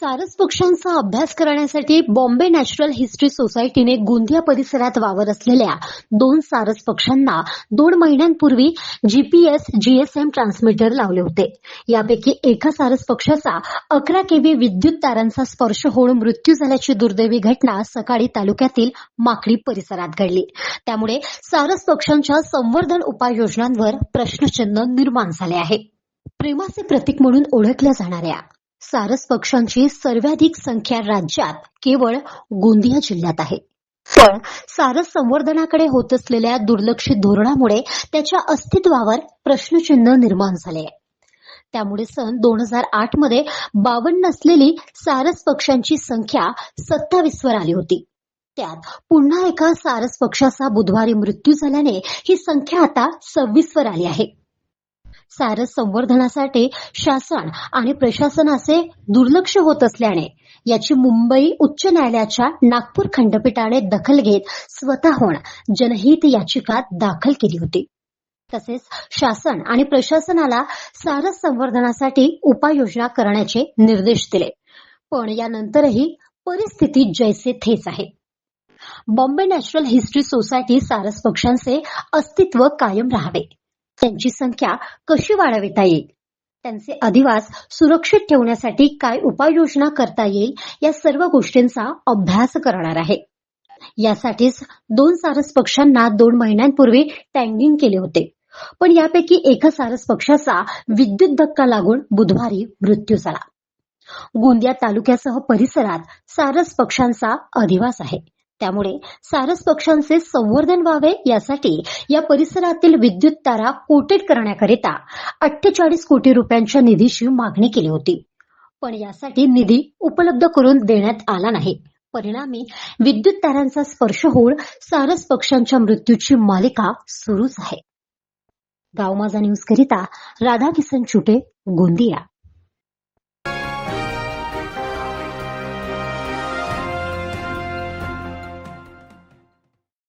सारस पक्ष्यांचा अभ्यास करण्यासाठी बॉम्बे नॅचरल हिस्ट्री सोसायटीने गोंदिया परिसरात वावर असलेल्या दोन सारस पक्ष्यांना दोन महिन्यांपूर्वी जीपीएस जीएसएम ट्रान्समीटर लावले होते. यापैकी एका सारस पक्षाचा अकरा केव्ही विद्युत तारांचा स्पर्श होऊन मृत्यू झाल्याची दुर्दैवी घटना सकाळी तालुक्यातील माकडी परिसरात घडली. त्यामुळे सारस पक्ष्यांच्या संवर्धन उपाययोजनांवर प्रश्नचिन्ह निर्माण झाले आहे. प्रेमाचे प्रतीक म्हणून ओळखल्या जाणाऱ्या सारस पक्ष्यांची सर्वाधिक संख्या राज्यात केवळ गोंदिया जिल्ह्यात आहे. पण सारस संवर्धनाकडे होत असलेल्या दुर्लक्षित धोरणामुळे त्याच्या अस्तित्वावर प्रश्नचिन्ह निर्माण झाले. आहे त्यामुळे सन दोन हजार आठमध्ये बावन्न असलेली सारस पक्ष्यांची संख्या सत्तावीस वर आली होती. त्यात पुन्हा एका सारस पक्षाचा बुधवारी मृत्यू झाल्याने ही संख्या आता सव्वीस वर आली आहे. सारस संवर्धनासाठी शासन आणि प्रशासनाचे दुर्लक्ष होत असल्याने याची मुंबई उच्च न्यायालयाच्या नागपूर खंडपीठाने दखल घेत स्वतःहून जनहित याचिका दाखल केली होती. तसेच शासन आणि प्रशासनाला सारस संवर्धनासाठी उपाययोजना करण्याचे निर्देश दिले. पण यानंतरही परिस्थिती जैसे थेच आहे. बॉम्बे नॅचरल हिस्ट्री सोसायटी सारस पक्षांचे अस्तित्व कायम राहावे. त्यांची संख्या कशी वाढविता येईल? त्यांचे अधिवास सुरक्षित ठेवण्यासाठी काय उपाययोजना करता येईल? या सर्व गोष्टींचा अभ्यास करणार आहे. यासाठीच दोन सारस पक्षांना दोन महिन्यांपूर्वी टँगिंग केले होते. पण यापैकी एका सारस पक्षाचा विद्युत धक्का लागून बुधवारी मृत्यू झाला. गोंदिया तालुक्यासह परिसरात सारस पक्षांचा अधिवास आहे. त्यामुळे सारस पक्ष्यांचे संवर्धन व्हावे यासाठी या परिसरातील विद्युत तारा कोटेड करण्याकरिता अठ्ठेचाळीस कोटी रुपयांच्या निधीची मागणी केली होती. पण यासाठी निधी उपलब्ध करून देण्यात आला नाही. परिणामी विद्युत तारांचा स्पर्श होऊन सारस पक्ष्यांच्या मृत्यूची मालिका सुरूच आहे. गाव माझा न्यूज करिता राधा किसन चुटे गोंदिया.